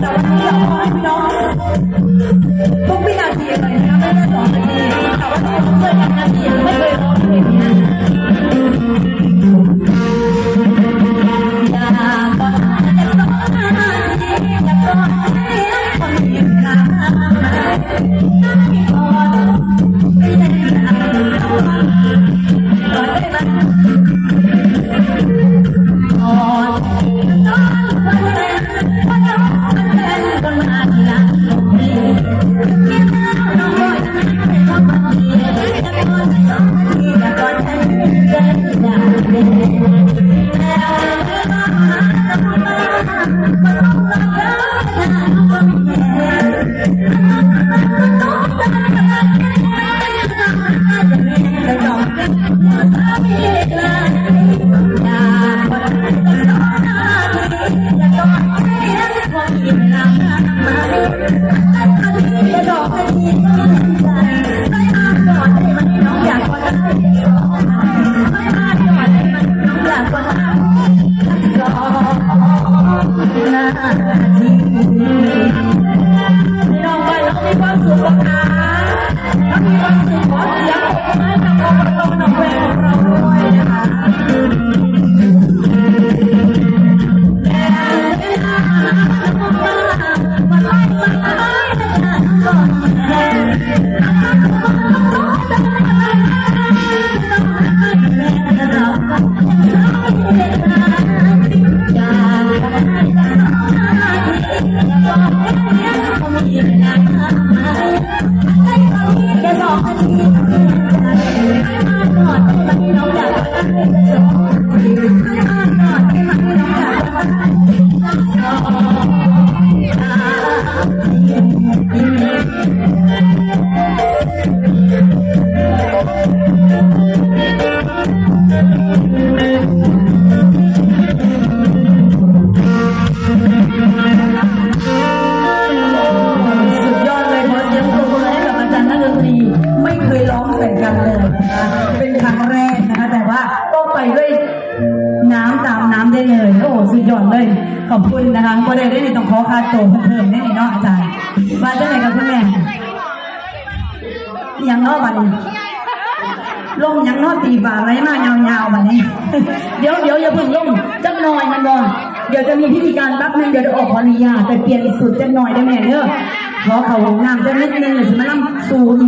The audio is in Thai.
แต่วันนี้เราขอให้พี่น้องทุกวินาทีเลยนะไม่ได้สองนาทีแต่ว่าที่ผมเคยทำนาทีไม่เคยร้องเพลงนี้อยากก็จะสองนอยากก็ให้คน ถ้า สุดยอดเลยขอเสียงปรบมือให้กับอาจารย์นักดนตรีไม่เคยร้องใส่กันเลยนะคะเป็นครั้งแรกนะคะแต่ว่าก็ไปด้วยน้ำตามน้ำได้เลยโอ้โหสุดยอดเลยขอบคุณนะคะก็ได้ได้ในต้องขอค่าตัวเพิ่มได้ในเนาะอาจารย์ มาจากไหนกับคุณแม่ยังนอกบัดนี้ลงยังนอกตีฝ่าไรมากยาวๆบัดนี้ เดี๋ยวเดี๋ยวอย่าเพิ่งลงจักหน่อยมันบอเดี๋ยวจะมีพิธีการแป๊บนึงเดี๋ยวจะออกขออนุญาตไปเปลี่ยนสุดจักหน่อยได้ไหมเด้อขอเขาห้องน้ำจะนิดนึงหรือจะมาล่ำสูง